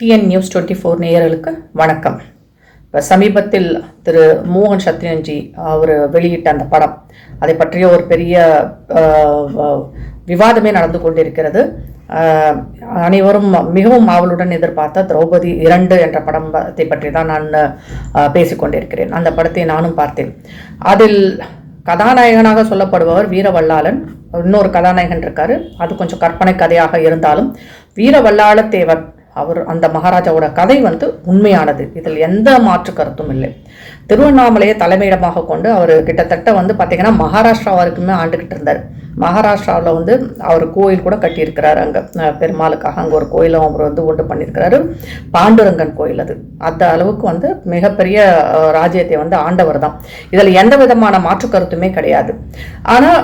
TN news twenty four நேயர்களுக்கு வணக்கம். இப்போ சமீபத்தில் திரு மோகன் சத்ரியன்ஜி அவர் வெளியிட்ட அந்த படம் அதை பற்றிய ஒரு பெரிய விவாதமே நடந்து கொண்டிருக்கிறது. அனைவரும் மிகவும் ஆவலுடன் எதிர்பார்த்த திரௌபதி இரண்டு என்ற படத்தை பற்றி தான் நான் பேசிக்கொண்டிருக்கிறேன் அந்த படத்தை நானும் பார்த்தேன். அதில் கதாநாயகனாக சொல்லப்படுபவர் வீரவல்லாளன் இன்னொரு கதாநாயகன் இருக்காரு. அது கொஞ்சம் கற்பனை கதையாக இருந்தாலும் வீரவல்லாள தேவர் அவர் அந்த மகாராஜாவோட கதை வந்து உண்மையானது. இதில் எந்த மாற்று கருத்தும் இல்லை. திருவண்ணாமலையை தலைமையிடமாக கொண்டு அவர் கிட்டத்தட்ட வந்து பார்த்தீங்கன்னா மகாராஷ்டிரா வரைக்குமே ஆண்டுகிட்டு இருந்தார். மகாராஷ்டிராவில் வந்து அவர் கோயில் கூட கட்டியிருக்கிறாரு அங்கே. பெருமாளுக்காக அங்கே ஒரு கோயிலும் அவர் வந்து உண்டு பண்ணியிருக்கிறாரு. பாண்டுரங்கன் கோயில் அது. அந்த அளவுக்கு வந்து மிகப்பெரிய ராஜ்யத்தை வந்து ஆண்டவர் தான். இதில் எந்த விதமான மாற்று கருத்துமே கிடையாது. ஆனால்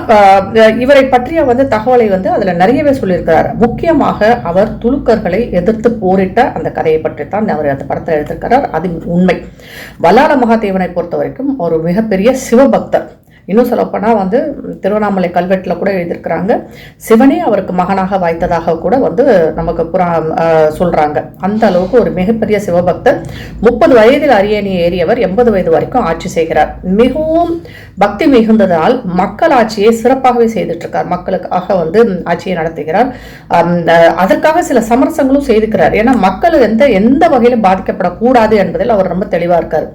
இவரை பற்றிய வந்து தகவலை வந்து அதில் நிறையவே சொல்லியிருக்கிறார். முக்கியமாக அவர் துலுக்கர்களை எதிர்த்து போரிட்ட அந்த கதையை பற்றி தான் அவர் அந்த படத்தில் எடுத்திருக்கிறார். அது உண்மை. வல்லாள மகாதேவனை பொறுத்த வரைக்கும் ஒரு மிகப்பெரிய சிவபக்தர். இன்னும் சொல்லப்போனால் வந்து திருவண்ணாமலை கல்வெட்டில் கூட எழுதியிருக்கிறாங்க. சிவனே அவருக்கு மகனாக வாய்த்ததாக கூட வந்து நமக்கு புறா சொல்கிறாங்க அந்த அளவுக்கு ஒரு மிகப்பெரிய சிவபக்தர். முப்பது வயதில் அரியணை ஏறியவர் எண்பது வயது வரைக்கும் ஆட்சி செய்கிறார். மிகவும் பக்தி மிகுந்ததால் மக்கள் ஆட்சியை சிறப்பாகவே செய்துட்டு இருக்கார் மக்களுக்காக வந்து ஆட்சியை நடத்துகிறார். அதற்காக சில சமரசங்களும் செய்துக்கிறார் ஏன்னா மக்கள் எந்த எந்த வகையிலும் பாதிக்கப்படக்கூடாது என்பதில் அவர் ரொம்ப தெளிவாக இருக்கார்.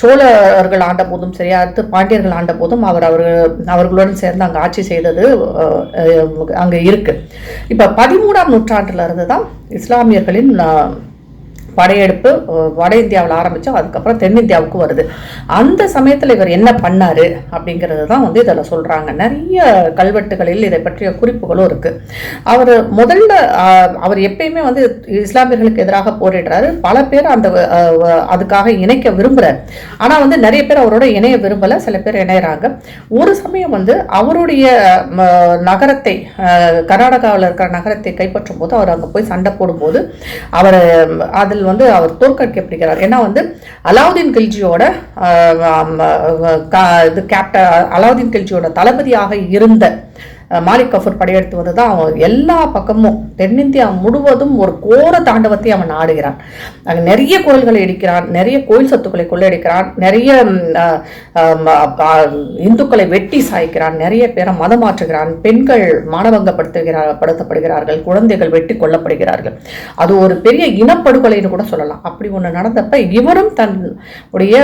சோழர்கள் ஆண்ட போதும் சரி அடுத்து பாண்டியர்கள் ஆண்ட போதும் அவர் அவர் அவர்களுடன் சேர்ந்து அங்கே ஆட்சி செய்தது அங்கே இருக்குது இப்போ பதிமூணாம் நூற்றாண்டுல இருந்து தான் இஸ்லாமியர்களின் படையெடுப்பு வட இந்தியாவில் ஆரம்பித்தோம் அதுக்கப்புறம் தென்னிந்தியாவுக்கு வருது. அந்த சமயத்தில் இவர் என்ன பண்ணார் அப்படிங்கிறது தான் வந்து இதில் சொல்கிறாங்க நிறைய கல்வெட்டுகளில் இதை பற்றிய குறிப்புகளும் இருக்குது அவர் முதல்ல அவர் எப்பயுமே வந்து இஸ்லாமியர்களுக்கு எதிராக போரிடுறாரு. பல பேர் அந்த அதுக்காக இணைக்க விரும்புறாரு. ஆனால் வந்து நிறைய பேர் அவரோட இணைய விரும்பலை சில பேர் இணையறாங்க. ஒரு சமயம் வந்து அவருடைய நகரத்தை கர்நாடகாவில் இருக்கிற நகரத்தை கைப்பற்றும் போது அவர் அங்கே போய் சண்டை போடும்போது அவர் அதில் வந்து அவர் தோற்கடிக்கப்படுகிறார் ஏன்னா வந்து அலாவுதீன் கில்ஜியோட இது கேப்டன் அலாவுதீன் கில்ஜியோட தளபதியாக இருந்த மாலிக் கஃபூர் படையெடுத்து வந்து தான் அவன் எல்லா பக்கமும் தென்னிந்தியா முழுவதும் ஒரு கோர தாண்டவத்தை அவன் ஆடுகிறான் அங்கே நிறைய கோயில்களை இடிக்கிறான் நிறைய கோயில் சொத்துக்களை கொள்ளையடிக்கிறான் நிறைய இந்துக்களை வெட்டி சாய்க்கிறான் நிறைய பேரை மதம் மாற்றுகிறான் பெண்கள் மானபங்கப்படுத்துகிறார் படுத்தப்படுகிறார்கள் குழந்தைகள் வெட்டி கொல்லப்படுகிறார்கள். அது ஒரு பெரிய இனப்படுகொலைன்னு கூட சொல்லலாம். அப்படி ஒன்று நடந்தப்ப இவரும் தன்னுடைய உடைய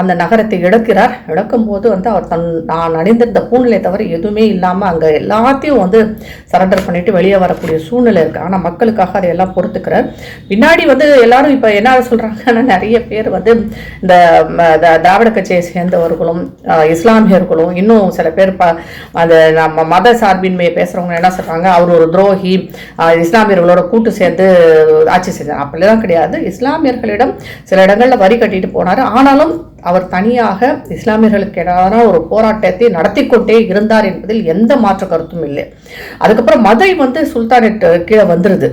அந்த நகரத்தை இழக்கிறார். இழக்கும் போது வந்து அவர் தன் நான் அணிந்திருந்த பூநிலை தவிர எதுவுமே இல்லாமல் அங்கே எல்லாம் எல்லாத்தையும் வந்து சரண்டர் பண்ணிட்டு வெளியே வரக்கூடிய சூழ்நிலை இருக்கு. ஆனால் மக்களுக்காக அதையெல்லாம் பொறுத்துக்கிறார். பின்னாடி வந்து எல்லாரும் இப்போ என்ன சொல்றாங்கன்னா நிறைய பேர் வந்து இந்த த- திராவிட கட்சியை சேர்ந்தவர்களும் இஸ்லாமியர்களும் இன்னும் சில பேர் ப அந்த நம்ம மத சார்பின்மையை பேசுறவங்க என்ன சொல்றாங்க அவர் ஒரு துரோகி இஸ்லாமியர்களோட கூட்டு சேர்ந்து ஆட்சி செஞ்சார். அப்படிலாம் கிடையாது. இஸ்லாமியர்களிடம் சில இடங்களில் வரி கட்டிட்டு போனார். ஆனாலும் அவர் தனியாக இஸ்லாமியர்களுக்கு எதிரான ஒரு போராட்டத்தை நடத்தி கொண்டே இருந்தார் என்பதில் எந்த மாற்று கருத்தும் இல்லை. அதுக்கப்புறம் மதுரை வந்து சுல்தானேட் கீழே வந்துருது.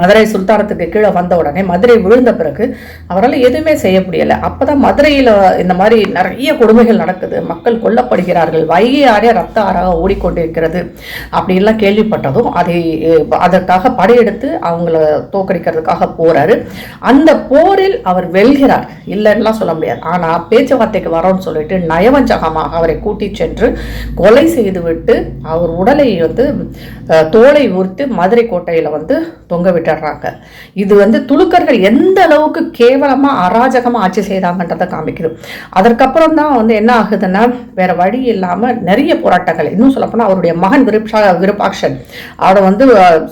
மதுரை சுல்தானத்துக்கு கீழே வந்த உடனே மதுரை விழுந்த பிறகு அவரால் எதுவுமே செய்ய முடியலை. அப்போ தான் மதுரையில் இந்த மாதிரி நிறைய கொடுமைகள் நடக்குது. மக்கள் கொல்லப்படுகிறார்கள். வைகை ஆறே ரத்த ஆறாக ஓடிக்கொண்டிருக்கிறது அப்படின்லாம் கேள்விப்பட்டதும் அதை அதற்காக படையெடுத்து அவங்கள தோக்கடிக்கிறதுக்காக போகிறாரு அந்த போரில் அவர் வெல்கிறார். இல்லைன்னுலாம் சொல்ல முடியாது. ஆனால் பேச்சுவார்த்தைக்கு வரோன்னு சொல்லிட்டு நயவஞ்சகமாக அவரை கூட்டிச் சென்று கொலை செய்துவிட்டு அவர் உடலை வந்து தோலை உரித்து மதுரை கோட்டையில் வந்து தொங்க விட்டுடுறாங்க. இது வந்து துளுக்கர்கள் எந்த அளவுக்கு கேவலமா அராஜகமா ஆட்சி செய்தாங்கன்றதை காமிக்குது. அதற்கப்புறம் தான் வந்து என்ன ஆகுதுன்னா வேற வழி இல்லாம நிறைய போராட்டங்கள். இன்னும் சொல்லப்போனால் அவருடைய மகன் விருப்ஷா விருப்பாக்ஷன். அவரை வந்து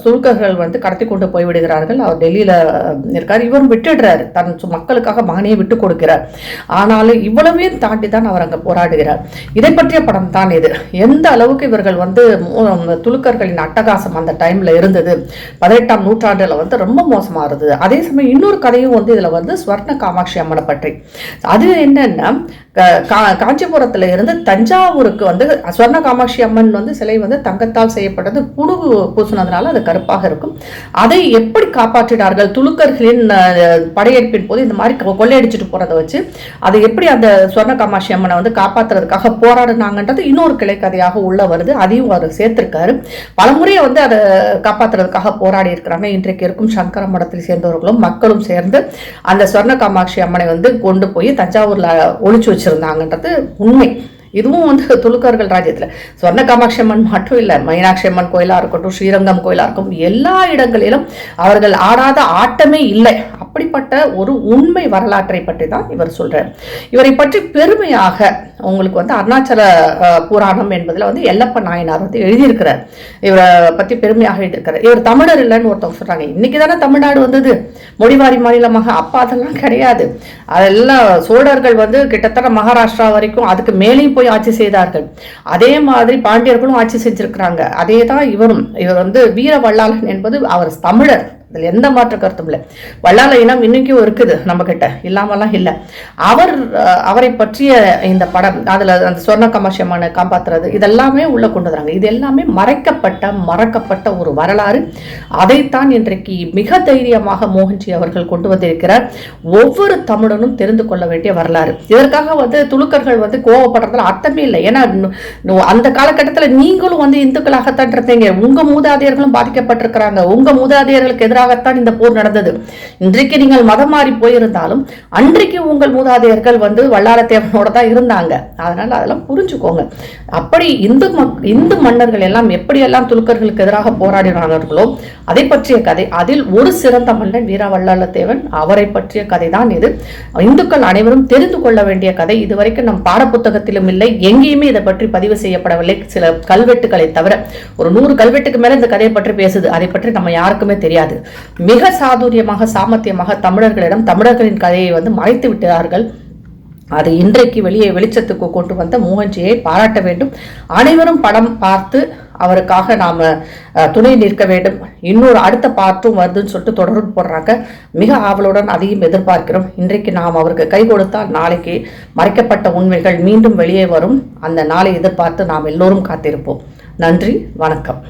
துளுக்கர்கள் வந்து கடத்தி கொண்டு போய்விடுகிறார்கள் அவர் டெல்லியில இருக்கார். இவரும் விட்டுடுறாரு. தன் மக்களுக்காக மகனையே விட்டு கொடுக்கிறார். ஆனாலும் இவ்வளவையும் தாண்டி தான் அவர் அங்க போராடுகிறார். இதை பற்றிய படம் தான் இது. எந்த அளவுக்கு இவர்கள் வந்து துளுக்கர்களின் அட்டகாசம் அந்த டைம்ல இருந்தது. பதினெட்டாம் நூற்றாண்டு நூற்றாண்டுல வந்து ரொம்ப மோசமா இருந்தது. அதே சமயம் இன்னொரு கதையும் வந்து இதுல வந்து ஸ்வர்ண காமாட்சி அம்மனை பற்றி. அது என்னன்னா காஞ்சிபுரத்தில் கா- காஞ்சிபுரத்துல இருந்து தஞ்சாவூருக்கு வந்து ஸ்வர்ண காமாட்சி அம்மன் வந்து சிலை வந்து தங்கத்தால் செய்யப்பட்டது. புழுகு பூசினதுனால அது கருப்பாக இருக்கும். அதை எப்படி காப்பாற்றினார்கள்? துலுக்கர்களின் படையெடுப்பின் போது இந்த மாதிரி கொள்ளையடிச்சிட்டு போறதை வச்சு அதை எப்படி அந்த ஸ்வர்ண காமாட்சி அம்மனை வந்து காப்பாத்துறதுக்காக போராடினாங்கன்றது இன்னொரு கிளைக்கதையாக உள்ள வருது. அதையும் அவர் சேர்த்திருக்காரு. பலமுறை வந்து அதை காப்பாத்துறதுக்காக போராடி இருக்கிறாங்க. இன்றைக்கு இருக்கும் சங்கர மடத்தில் சேர்ந்தவர்களும் மக்களும் சேர்ந்து அந்த சொர்ண காமாட்சி அம்மனை வந்து கொண்டு போய் தஞ்சாவூர்ல ஒழிச்சு வச்சிருந்தாங்கன்றது உண்மை. இதுவும் வந்து துலுக்கர்கள் ராஜ்யத்தில். சொர்ண காமாட்சி அம்மன் மட்டும் இல்லை மீனாட்சி அம்மன் கோயிலாக இருக்கட்டும் ஸ்ரீரங்கம் கோயிலாக இருக்கட்டும் எல்லா இடங்களிலும் அவர்கள் ஆடாத ஆட்டமே இல்லை. அப்படிப்பட்ட ஒரு உண்மை வரலாற்றை பற்றி தான் இவர் சொல்கிறார் இவரை பற்றி பெருமையாக உங்களுக்கு வந்து அருணாச்சல புராணம் என்பதில் வந்து எல்லப்ப நாயனார் வந்து எழுதியிருக்கிறார். இவரை பற்றி பெருமையாக எழுதியிருக்கிறார். இவர் தமிழர் இல்லைன்னு ஒருத்தவங்க சொல்கிறாங்க இன்றைக்கி தானே தமிழ்நாடு வந்தது. மொழிவாரி மாநிலமாக அப்பா அதெல்லாம் கிடையாது. அதெல்லாம் சோழர்கள் வந்து கிட்டத்தட்ட மகாராஷ்டிரா வரைக்கும் அதுக்கு மேலேயும் போய் ஆட்சி செய்தார்கள். அதே மாதிரி பாண்டியர்களும் ஆட்சி செஞ்சிருக்கிறாங்க. அதே தான் இவரும். இவர் வந்து வீர வல்லாளன் என்பது அவர் தமிழர். அதில் எந்த மாற்ற கருத்தும் இல்லை. வள்ளால இனம் இன்னைக்கும் இருக்குது நம்ம கிட்ட இல்லாமலாம் இல்லை. அவர் அவரை பற்றிய இந்த படம் அதில் அந்த சொர்ண கமாஷியமான காப்பாற்றுறது இதெல்லாமே உள்ள கொண்டு வராங்க. இது எல்லாமே மறைக்கப்பட்ட மறக்கப்பட்ட ஒரு வரலாறு. அதைத்தான் இன்றைக்கு மிக தைரியமாக மோகன்ஜி அவர்கள் கொண்டு வந்திருக்கிறார். ஒவ்வொரு தமிழனும் தெரிந்து கொள்ள வேண்டிய வரலாறு. இதற்காக வந்து துலுக்கர்கள் வந்து கோவப்படுறதுல அர்த்தமே இல்லை. ஏன்னா அந்த காலகட்டத்தில் நீங்களும் வந்து இந்துக்களாகத்தான் இருந்தீங்க. உங்க மூதாதையர்களும் பாதிக்கப்பட்டிருக்கிறாங்க. உங்க மூதாதையர்களுக்கு எதிராக எதிராகத்தான் இந்த போர் நடந்தது. இன்றைக்கு நீங்கள் மதம் மாறி போயிருந்தாலும் அன்றைக்கு உங்கள் மூதாதையர்கள் வந்து வல்லாரத்தேவனோட தான் இருந்தாங்க. அதனால அதெல்லாம் புரிஞ்சுக்கோங்க. அப்படி இந்து இந்து மன்னர்கள் எல்லாம் எப்படியெல்லாம் துலுக்கர்களுக்கு எதிராக போராடினார்களோ அதை பற்றிய கதை அதில் ஒரு சிறந்த மன்னன் வீரா வல்லாளத்தேவன் அவரை பற்றிய கதை தான் இது. இந்துக்கள் அனைவரும் தெரிந்து கொள்ள வேண்டிய கதை. இதுவரைக்கும் நம் பாடப்புத்தகத்திலும் இல்லை. எங்கேயுமே இதை பற்றி பதிவு செய்யப்படவில்லை. சில கல்வெட்டுகளை தவிர ஒரு நூறு கல்வெட்டுக்கு மேல இந்த கதையை பற்றி பேசுது. அதை பற்றி நம்ம யாருக்குமே தெரியாது. மிக சாதுரியமாக சாமர்த்தியமாக தமிழர்களிடம் தமிழர்களின் கதையை வந்து மறைத்து விட்டார்கள். அது இன்றைக்கு வெளியே வெளிச்சத்துக்கு கொண்டு வந்த மோகன்ஜியை பாராட்ட வேண்டும். அனைவரும் படம் பார்த்து அவருக்காக நாம் துணை நிற்க வேண்டும். இன்னொரு அடுத்த பாட்டும் வருதுன்னு சொல்லிட்டு தொடர்பு போடுறாங்க. மிக ஆவலுடன் அதையும் எதிர்பார்க்கிறோம். இன்றைக்கு நாம் அவருக்கு கை கொடுத்தால் நாளைக்கு மறைக்கப்பட்ட உண்மைகள் மீண்டும் வெளியே வரும். அந்த நாளை எதிர்பார்த்து நாம் எல்லோரும் காத்திருப்போம். நன்றி வணக்கம்.